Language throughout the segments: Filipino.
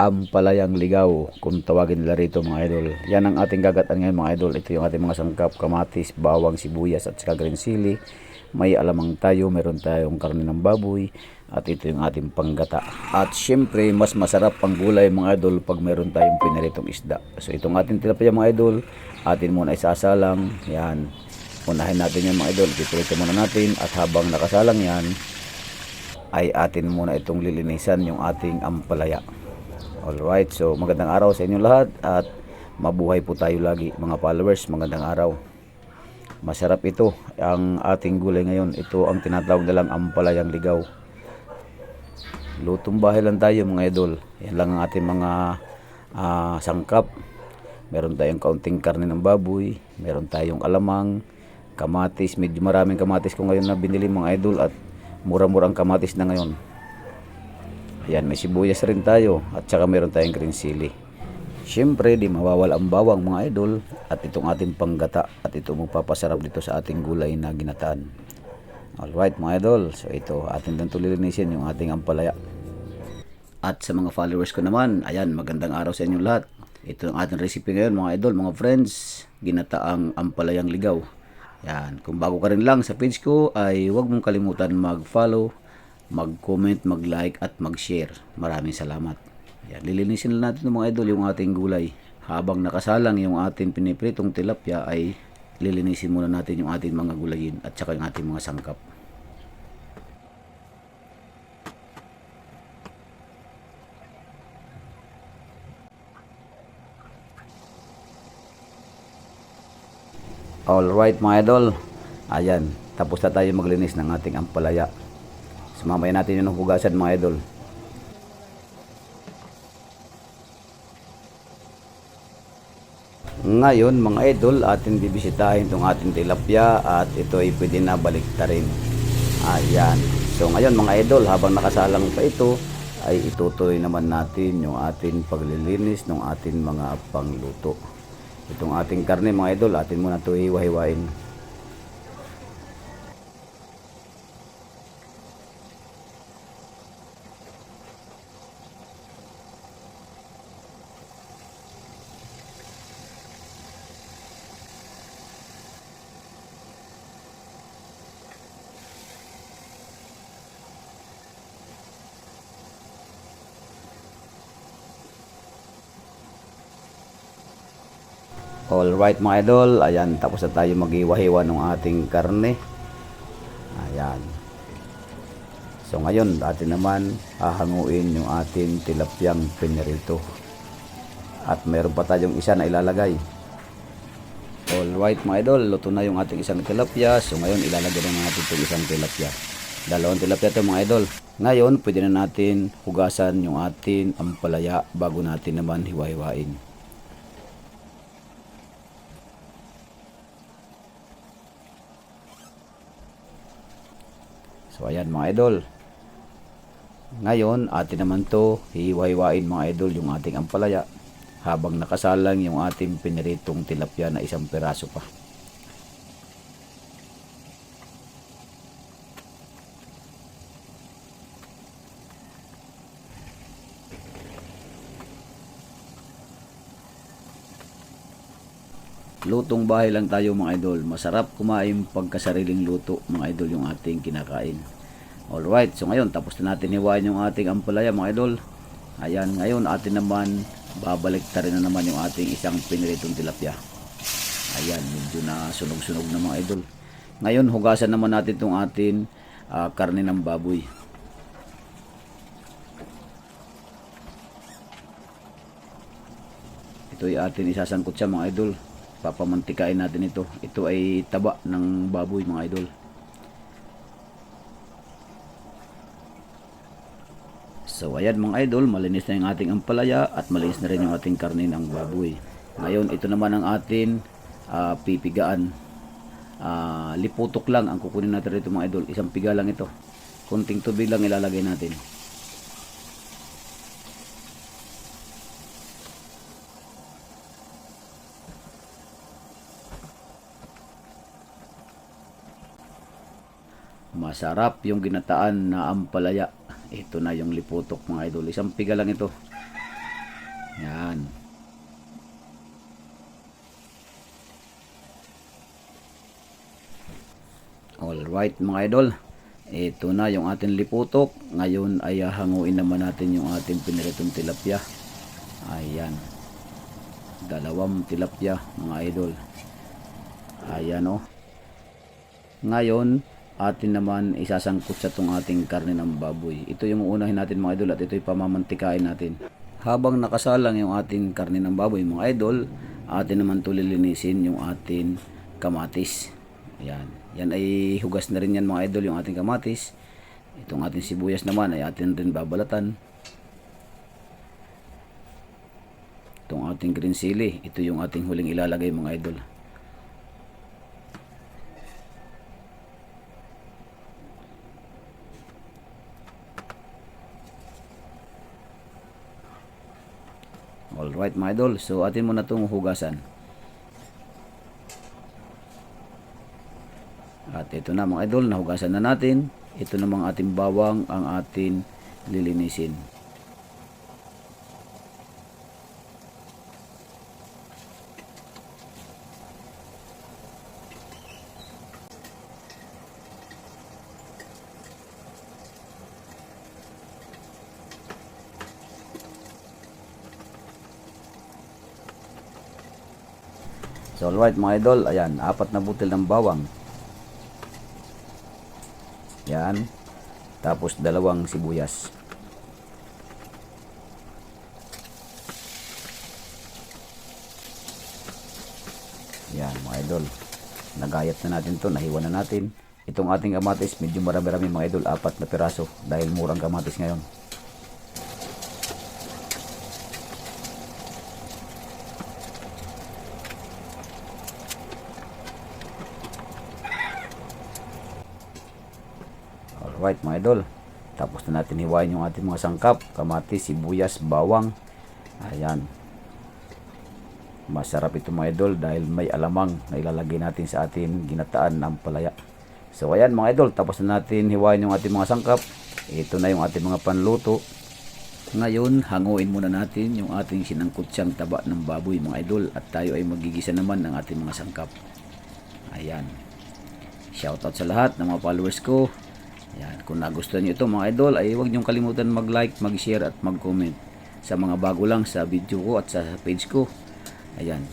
ampalayang ligaw kung tawagin nila rito mga idol. Yan ang ating gagatan ngayon mga idol. Ito yung ating mga sangkap, kamatis, bawang, sibuyas at saka green chili. May alamang tayo, meron tayong karne ng baboy at ito yung ating panggata. At syempre, mas masarap ang gulay mga idol pag meron tayong pinaritong isda. So itong ating tilapia mga idol, atin muna isasalang. Yan. Unahin natin yung mga idol. Pipilito muna natin at habang nakasalang yan, ay atin muna itong lilinisan yung ating ampalaya. Alright, so magandang araw sa inyo lahat at mabuhay po tayo lagi mga followers. Magandang araw. Masarap ito ang ating gulay ngayon. Ito ang tinatawag nilang ampalayang ligaw. Lutong bahay lang tayo mga idol. Yan lang ang ating mga ah, sangkap. Meron tayong kaunting karne ng baboy. Meron tayong alamang, kamatis. Medyo maraming kamatis ko ngayon na binili mga idol at mura-murang kamatis na ngayon. Ayan, may sibuyas rin tayo at saka meron tayong green chili. Siyempre, di mawawala ang bawang mga idol at itong ating panggata at ito magpapasarap dito sa ating gulay na ginataan. Alright mga idol, so ito atin lang tulilinisin yung ating ampalaya. At sa mga followers ko naman, ayan, magandang araw sa inyong lahat. Ito ang ating recipe ngayon mga idol, mga friends, ginataang ampalayang ligaw. Yan, kung bago ka rin lang sa page ko ay huwag mong kalimutan mag-follow, mag-comment, mag-like at mag-share. Maraming salamat. Yan, lilinisin lang natin mga idol yung ating gulay. Habang nakasalang yung ating pinipritong tilapia ay lilinisin muna natin yung ating mga gulayin at saka yung ating mga sangkap. Alright mga idol. Ayan, tapos na tayo maglinis ng ating ampalaya. Sumamay natin yung hugasan mga idol. Ngayon mga idol, atin bibisitahin itong ating tilapia at ito ay pwede na baliktarin. Ayan. So ngayon mga idol, habang nakasalang pa ito, ay itutuloy naman natin yung ating paglilinis ng ating mga pangluto. Itong ating karne mga idol, atin muna ito hiwa-hiwain. Alright mga idol, ayan, tapos na tayo maghiwa-hiwa ng ating karne. Ayan. So ngayon, atin naman hahanguin yung ating tilapyang pinirito. At meron pa tayong isa na ilalagay. Alright mga idol, luto na yung ating isang tilapia. So ngayon, ilalagay na natin itong isang tilapia. Dalawang tilapia ito mga idol. Ngayon, pwede na natin hugasan yung ating ampalaya bago natin naman hiwa-hiwain. So ayan mga idol. Ngayon, atin naman to hiwa-hiwain mga idol yung ating ampalaya habang nakasalang yung ating piniritong tilapia na isang peraso pa. Lutong bahay lang tayo mga idol. Masarap kumain pagkasariling luto mga idol yung ating kinakain. Alright, so ngayon tapos na natin hiwain yung ating ampalaya mga idol. Ayan, ngayon atin naman babalik na naman yung ating isang piniritong tilapia. Ayan, medyo na sunog-sunog na mga idol. Ngayon, hugasan naman natin itong ating ah, karne ng baboy. Ito ay atin isasangkot siya mga idol. Papamantikain natin ito. Ito ay taba ng baboy mga idol. So ayan mga idol, malinis na yung ating ampalaya at malinis na rin yung ating karne ng baboy. Ngayon, ito naman ang ating ah, pipigaan. Ah, liputok lang ang kukunin natin rito mga idol. Isang piga lang ito. Kunting tubig lang ilalagay natin. Masarap yung ginataan na ampalaya. Ito na yung liputok mga idol. Isang piga lang ito. Yan. Alright mga idol. Ito na yung ating liputok. Ngayon ay hanguin naman natin yung ating piniritong tilapia. Ayan. Dalawang tilapia mga idol. Ayan o. Ngayon, atin naman isasangkot sa itong ating karne ng baboy. Ito yung unahin natin mga idol at ito yung pamamantikain natin. Habang nakasalang yung ating karne ng baboy mga idol, atin naman tulilinisin yung ating kamatis. Ayan. Yan ay hugas na rin yan mga idol yung ating kamatis. Itong ating sibuyas naman ay atin rin babalatan. Itong ating green chili, ito yung ating huling ilalagay mga idol. Alright mga idol, so atin muna itong hugasan. At ito na mga idol, nahugasan na natin. Ito namang ating bawang ang atin lilinisin. So alright mga idol, ayan, apat na butil ng bawang. Yan. Tapos dalawang sibuyas. Yan mga idol. Nagayat na natin to, nahiwa na natin. Itong ating kamatis, medyo marami-rami mga idol, apat na piraso dahil murang kamatis ngayon. Alright mga idol. Tapos na natin hiwain yung ating mga sangkap. Kamatis, sibuyas, bawang. Ayan. Masarap ito mga idol dahil may alamang na ilalagay natin sa ating ginataan ng palaya. So ayan mga idol. Tapos na natin hiwain yung ating mga sangkap. Ito na yung ating mga panluto. Ngayon, hanguin muna natin yung ating sinangkutsyang taba ng baboy mga idol. At tayo ay magigisa naman ng ating mga sangkap. Ayan. Shoutout sa lahat ng mga followers ko. Yan, kung nagustuhan niyo ito mga idol ay huwag niyong kalimutan mag-like, mag-share at mag-comment. Sa mga bago lang sa video ko at sa page ko. Ayan.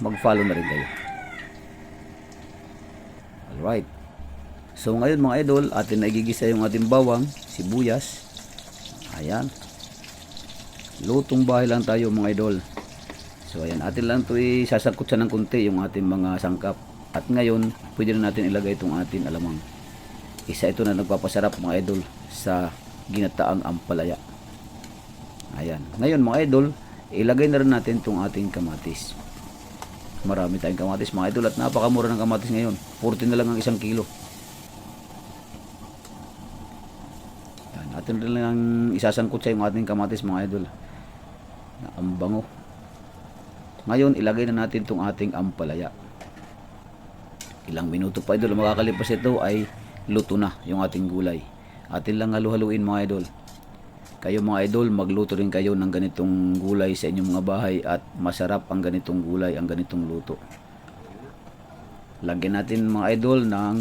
Mag-follow na rin kayo. Alright. So ngayon mga idol, atin na igigisa yung ating bawang, sibuyas. Ayan. Lutong bahay lang tayo mga idol. So ayan, atin lang ito isasangkot sa ng kunti yung ating mga sangkap. At ngayon, pwede na natin ilagay itong ating alamang isa ito na nagpapasarap mga idol sa ginataang ampalaya. Ayan. Ngayon mga idol ilagay na rin natin itong ating kamatis. Marami tayong kamatis mga idol at napakamura ng kamatis ngayon. 40 na lang ang isang kilo. Yan, atin rin lang isasangkot sa yung ating kamatis mga idol. Ang bango. Ngayon ilagay na natin itong ating ampalaya. Ilang minuto pa idol makakalipas ito ay luto na yung ating gulay. Atin lang halu-haluin mga idol. Kayo mga idol, magluto rin kayo ng ganitong gulay sa inyong mga bahay at masarap ang ganitong gulay, ang ganitong luto. Lagyan natin mga idol ng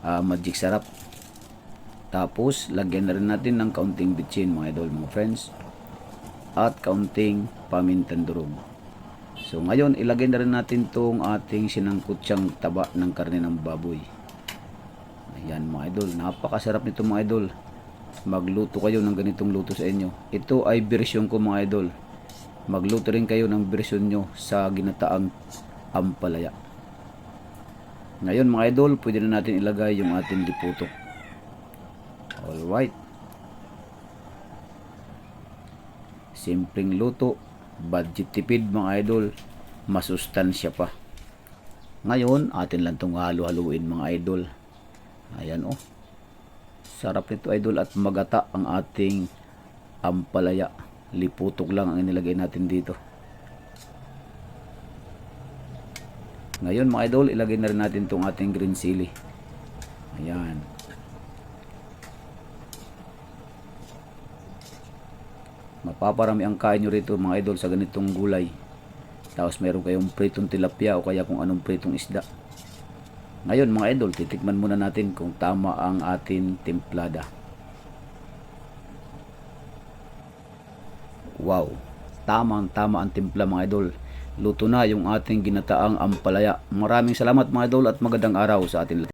uh, magic sarap. Tapos, lagyan na rin natin ng kaunting bitchin mga idol, mga friends. At kaunting pamintan durog. So ngayon, ilagay na rin natin tong ating sinangkutsyang taba ng karne ng baboy. Ayan mga idol, napakasarap nito mga idol. Magluto kayo ng ganitong luto sa inyo. Ito ay version ko mga idol. Magluto rin kayo ng version nyo sa ginataang ampalaya. Ngayon mga idol, pwede na natin ilagay yung ating liputok. Alright. Simpleng luto, budget tipid mga idol, masustansya pa. Ngayon, atin lang itong halo-haluin mga idol. Ayan oh. Sarap nito idol at magata ang ating ampalaya. Liputok lang ang inilagay natin dito. Ngayon mga idol, ilagay na rin natin itong ating green chili. Ayan. Mapaparami ang kain nyo rito mga idol sa ganitong gulay. Tapos meron kayong pritong tilapia o kaya kung anong pritong isda. Ngayon mga idol, titikman muna natin kung tama ang atin templada. Wow, tamang tama ang timpla mga idol. Luto na yung ating ginataang ampalaya. Maraming salamat mga idol at magandang araw sa atin lahat.